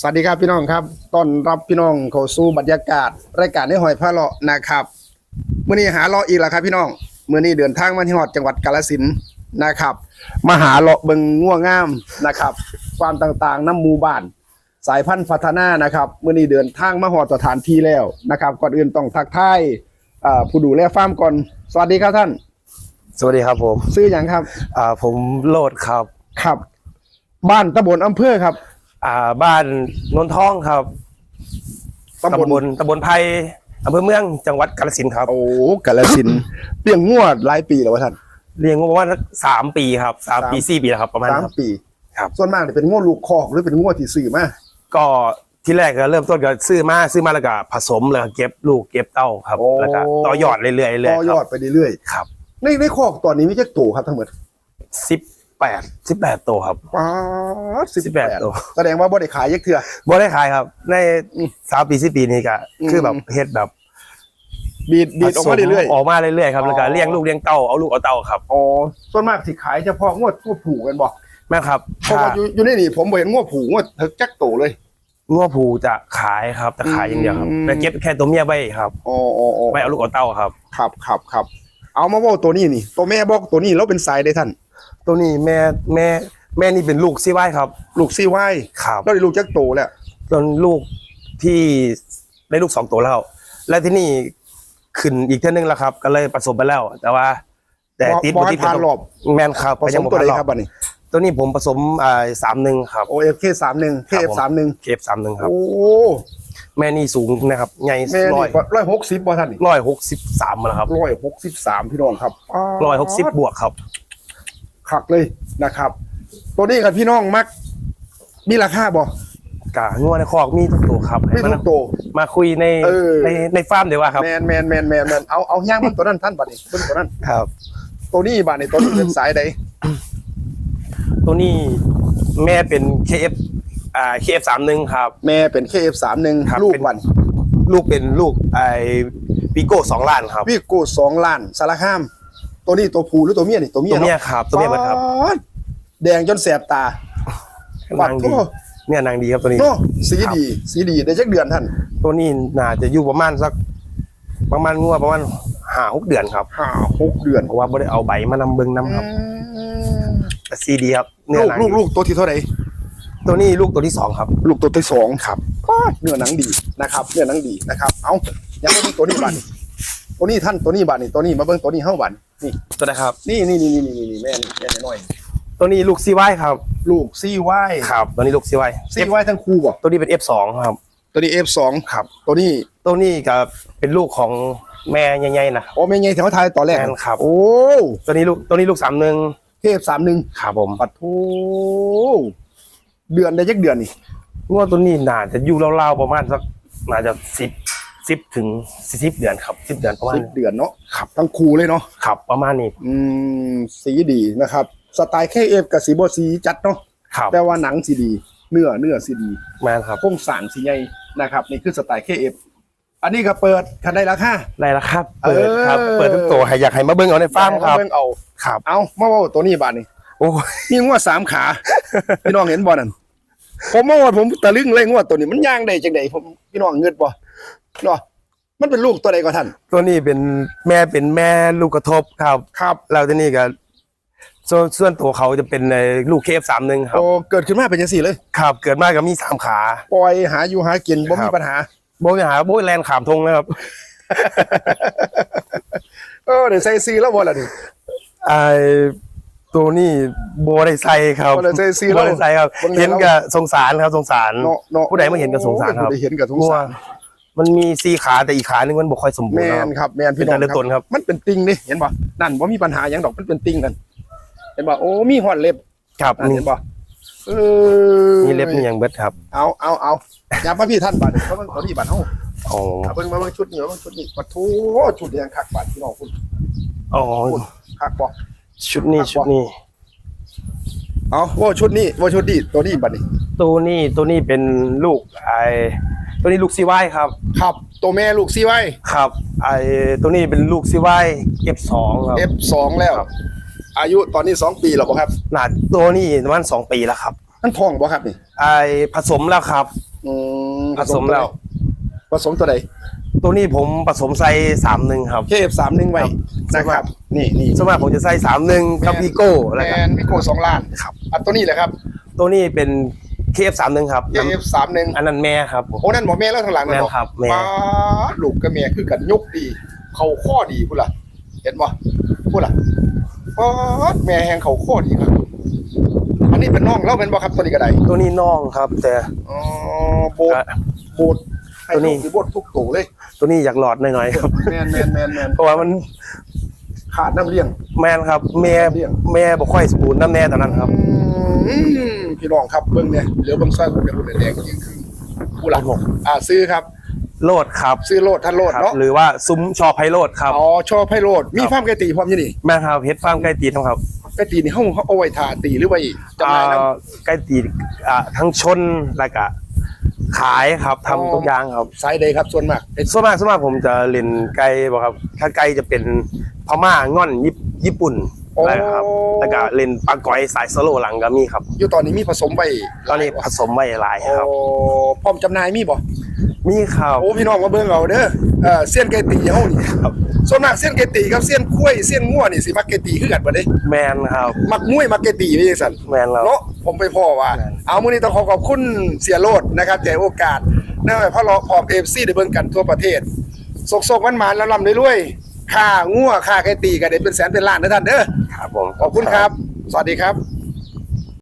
สวัสดีครับพี่น้องครับต้อนรับพี่น้องเข้าสู่บรรยากาศ รายการในหอยพระเลาะนะครับมื่อนี้หาเลาะอีกแล้วครับพี่น้องมื่อนี้เดินทางมาที่หอดจังหวัดกาฬสินธุ์นะครับมาหาเลาะเบิงง่วงงามนะครับความต่างๆน้ำหมูบ้าน สายพันธุ์พัฒนานะครับมื่อนี้เดินทางมาหอดสถานที่แล้วนะครับ ก่อนอื่นต้องทักทายเอ่อผู้ดูแลฟาร์มก่อน สวัสดีครับท่าน สวัสดีครับผมชื่ออย่างครับอ่าผมโลดครับ ครับ บ้านตำบลอำเภอครับ อ่าบ้านนนทองครับตำบลตำบลไผ่อำเภอเมืองจังหวัดกาฬสินธุ์ครับ โอ้กาฬสินธุ์เลี้ยงงวดหลายปีแล้ววะท่าน เรียนมาประมาณสักสามปีครับสามสาม ปีสี่ปีแล้วครับประมาณสามครับ ปี ครับ ส่วนมากเนี่ยเป็นงวดลูกคอกหรือเป็นงวดที่ซื้อมาก็ที่แรกก็เริ่มต้นก็ซื้อมาซื้อมาแล้วก็ผสมแล้วก็เก็บลูกเก็บเต้าครับโอ้แล้วก็ต่อยอดเรื่อยๆเรื่อยต่อยอดไปเรื่อยครับๆในในคอกตอนนี้ไม่ใช่โตครับทั้งหมดสิบ แปดสิบแปดตัวครับป้าสิบ18แปดตัวแสดงว่าบ่ได้ขายยักเถื่อบ่ได้ขายครับ ในสามปีสี่ปีนี้ก็อืมคือแบบเฮ็ดแบบบีดบีดออกมาเรื่อยออกมาเรื่อยๆครับแล้วก็อ๋อเลี้ยงลูกเลี้ยงเต้าเอาลูกเอาเต้าครับๆอ๋อส่วนมากที่ขายเฉพาะงวดงวดผูกกันบ่แม่ครับเพราะว่าอยู่อยู่ในนี่ผมบ่เห็นงวดผูกงวดเถิกจักโตเลยงัวผูจะขายครับแต่ขายอย่างเดียวครับอืมแต่เก็บแค่ตัวเมียไว้ครับอ๋ออ๋ออ๋อไว้เอาลูกเอาเต้าครับ ครับครับครับ เอามาเว่าตัวนี้นี่ ตัวแม่บอกตัวนี้แล้วเป็นสายได้ท่าน ตัวนี้แม่แม่แม่นี่เป็นลูกซีไว้ครับ ลูกซี่ไว้ครับแล้วได้ลูกจักโตแล้วจนลูกที่ได้ลูกสองตัวแล้ว และที่นี่ขึ้นอีกเท่านึงแล้วครับ ก็เลยผสมไปแล้ว แต่ว่า แต่ติดบ่บ่ให้ติดผ่านรอบแม่นครับผสมบ่ตัวผ่าใดนครับบัดนี้ตัวนี้ผมผสมอ่าสามหนึ่งครับโอเอฟเคสามหนึ่งเคครับเอฟผมสามหนึ่งเคฟสามหนึ่งครับโอ้ แม่นี่สูงนะครับใหญ่แม่ร้อนี่ยร้อยหกสิบบ่ท่านนี่ร้อยหกสิบสามแล้วครับร้อยหกสิบสามพี่น้องครับร้อยหกสิบบวกครับขักเลยนะครับ ตัวนี้กับพี่น้องมัก มีราคาบ่กะงัวในคอกมีทุกตัวครับไม่ให้ทุมากโตวมาคุยในเออในในฟาร์มเดี๋ยวว่าครับแมนแมนแมนแมนแมนเอาเอาย่างมันตัวนั้นท่านบัดนี้ต้นตัวนั้น ครับ ตัวนี้บัดนี้ตัวนี้เป็นสายใดตัวนี้แม่เป็น KF อ่า KF สามหนึ่งครับ แม่เป็นเคเอฟสามหนึ่งครับลูกเป็น วันลูกเป็นลูกไอ้ปีโก้สองล้านครับพี่กูสองล้านสารคาม ตัวนี้ตัวผู้หรือตัวเมียนี่ตัวเมียตัวเมียเนาะครับตัวเมียมันครับป๊าดแดงจนแสบตานางดีโอ้เนี่ยนางดีครับตัวนี้ เนาะสีครับดี สีดีได้จักเดือนท่านตัวนี้น่าจะอยู่ประมาณสัก ประมาณงัวประมาณห้าหกเดือนครับห้าหกเดือนเพราะว่าไม่ได้เอาใบมานำเบิ้งนำครับแต่ซีดีครับเนื้ลูอกหนังลูกลูกตัวที่เท่าไหร่ ตัวนี้ลูกตัวที่สองครับ ลูกตัวที่สองครับเนื้อหนังดีนะครับเนื้อหนังดีนะครับ เอายังไม่มีตัวนี้บัดนตัวนี้ท่านตัวนี้บัดนี่ตัวนี้มาเบิ่งตัวนี้เฮาบัดนี่ตัวนะครับ นี่นี่นี่นี่นี่นี่แม่นี่แม่น้อยตัวนี้ลูกซีไว้ครับ ลูกซี่ไว้ครับ ตัวนี้ลูกซีไว้ซี่ไว้ทั้งคู่บ่ตัวนี้เป็น F2 ครับ ตัวนี้ F2 ครับ ตัวนี้ตัวนี้ก็เป็นลูกของแม่ใหญ่ๆนะครับโอ้แม่ใหญ่แถวไทยตอนแรกแม่นครับโอ้ตัวนี้ลูกตัวนี้ลูกสามหนึ่งเทพสามหนึ่งครับผมปัดโท เดือนได้จักเดือนนี่งวดตัวนี้น่าจะอยู่ราวๆประมาณสักน่าจะสิบสิบถึงสิบเดือนครับสิบเดือนประมาณสิบเดือนเนาะครับทั้งคู่เลยเนาะครับประมาณนี้ อืมสีดีนะครับ สไตล์เคเอฟกับสีบสีจัดเนาะครับแต่ว่าหนังสีดี เนื้อเนื้อสีดีแม่นครับโครงสร้างสีใหญ่นะครับ นี่คือสไตล์เคเอฟอันนี้ก็เปิดคันได้ราคาได้แล้วครับเปิดครับเออเปิดทุกตัวให้อยากให้มาเบิ้งเอาในฟาร์มครับเบิ่งเอาครับเอามาเว่าตัวนี้บาดนี่ โอ้ยมีงวดสามขาพี่น้องเห็นบ่นั่นผมเมื่อวานผมตะลึงเลยงวดตัวนี้มันย่างได้จังไดผมพี่น้องเงินบ่เนาะมันเป็นลูกตัวใดก็ท่านตัวนี้เป็นแม่เป็นแม่ลูกกระทบครับ ครับแล้วตัวนี้ก็ส่วนส่วนตัวเขาจะเป็นในลูกเคฟสามหนึ่งครับโอ้เกิดขึ้นมาเป็นจังซี่เลย ครับ เกิดมาก็มีสามขาปล่อยหาอยู่หากินบ่มีครับปัญหาโบยหาโบยแลนขามทงนะครับเออเดี๋ยวใส่ซีแล้วบ่ล่ะนี่ไอ ตัวนี้โบได้ใส่ครับบ่ได้ใส่ซีโบแล้วได้ใส่ครับบ่ได้เห็นกับสงสารครับสงสาร เนาะเนาะผู้ใดมาเห็นก็สงสารครับ ผู้ใดเห็นก็สงสาร มันมีสี่ขาแต่อีกขาหนึงมันบ่ค่อยสมบูรแมณ์นะครับนครับแมนพี่น้องเป็นการเริ่มต้นครับ มันเป็นติ่งนี่เห็นป่ะนั่นว่ามีปัญหาอย่างดอกมันเป็นติ่งกัน เห็นป่ะโอ้มีหอดเล็บครับนั่นมีเห็นป่ะเออมีเล็บมีอย่างเบิดครับเอาเอาเอาอย่ามาพี่ท่านบาดเพราะมันตัวนี้บาดเฮาอ๋อเอาเบิ่งมาเบิ่งชุดนี้มาเบิ่งชุดนี้ปัดโถชุดแดงคักบาดพี่น้องคุณอ๋อคักบ่ ชุดนี้ชุดนี้ เอาว่าชุดนี้ว่าชุดนี้ตัวนี้บัดนี้ ตัวนี้ตัวนี้เป็นลูกไอตัวนี้ลูกซีไว้ครับ ครับ ตัวแม่ลูกซีไว้ครับ ไอตัวนี้เป็นลูกซีไว้เก็บสองครับ F2 แล้วครับอายุตอนนี้สองปีแล้วบ่ครับหนาตัวนี้ประมาณสองปีแล้วครับมันทองบ่ครับนี่ไอผสมแล้วครับอืมผสมแล้ว ผสมตัวใดตัวนี้ผมผสมไซส์สามหนึ่งครับเคฟสามหนึ่งไว้ครับ นะครับ นี่นี่ส่วนมากผมจะใส่สามหนึ่งกับพีโก้แมแล้วกันนมิโกสองล้านครับ อันตัวนี้แหละครับ ตัวนี้เป็นเคฟสามหนึ่งครับเคฟสามหนึ่งอันนั้นแม่ครับผมโอ้นั่นหมอแม่แล้วทางหลังนั่นแม่บอกครับแม่ว้าลูกกับแม่คือกันยกดี เขาข้อดีพูดล่ะ เห็นบ่พูดล่ะว้าแม่แหงเขาข้อดีครับ อันนี้เป็นน้องเล่าเป็นบ่ครับตัวนี้ก็ได้ตัวนี้น้องครับแต่อ๋อโบดอะโบดให้ตัวนี้ ลูกสิโบดทุกตัวเลย ตัวนี้อยากหลอดหน่อยๆครับ แมนแมนแมนแมนเพราะว่ามันขาดน้ำเลี้ยง แม่นครับ แม่เลี้ยงแม่บ่ค่อยสมบูรณ์น้ำแน่ตอนนั้นครับอืมพี่น้องครับเบิ่งเนี่ยเหลือเบิ่งซอยผมเดี๋ยวผมแดงๆยิ่งขึ้นผู้หลักอ่าซื้อครับ โลดครับซื้อโลดท่านโลดครับเนาะหรือว่าซุ้มชอไพโรดครับอ๋อชอบให้โลดมีครับฟาร์มไก่ตีพร้อมอยี่นี่แม่ครับเฮ็ดฟาร์มไก่ตีทั้งครับไก่ตีนี่เฮาเฮาเอาไว้ทาตีหรือไว้จำหน่ายนํอ่าไก่ตีอ่าทั้งชนแล้วก็ ขายครับทำอ๋อทุกอย่างครับสายใดครับส่วนมากเป็นส่วนมากส่วนมากผมจะเล่นไก่บ่ครับ ถ้าไก่จะเป็นพม่าง่อนญี่ญี่ปุ่นอะไรครับแล้วก็เล่นปลาก้อยสายสโลหลังก็มีครับ อยู่ตอนนี้มีผสมไว้ตอนนี้ผสมไว้หลายโอ้ครับพร้อมจำหน่ายมีบ่มีครับโอ้พี่น้องมาเบิ่งเอาเด้อเออเสี้ยนไก่ตีเฮานี่ครับส่วนมากเสี้ยนไก่ตีกับเสี้ยนกล้วยเสี้ยนงัวนี่สิมักไก่ตีคือกันบ่เด้แมนครับมักมวยมักไก่ตีนี่จังซั่นแมนเราเนาะ ผมไปพ่อว่า เอามื้อนี้ต้องขอขอบคุณเสียโลดนะครับแต่โอกาสนั่นหมายพ่อรอพร้อม FC ได้เบิ่งกันทั่วประเทศสกๆมันๆแล้วร่ำรวยๆค่างัวค่าไก่ตีก็ได้เป็นแสนเป็นล้านนะท่านเด้อครับผมขอบคุณครับ สวัสดีครับ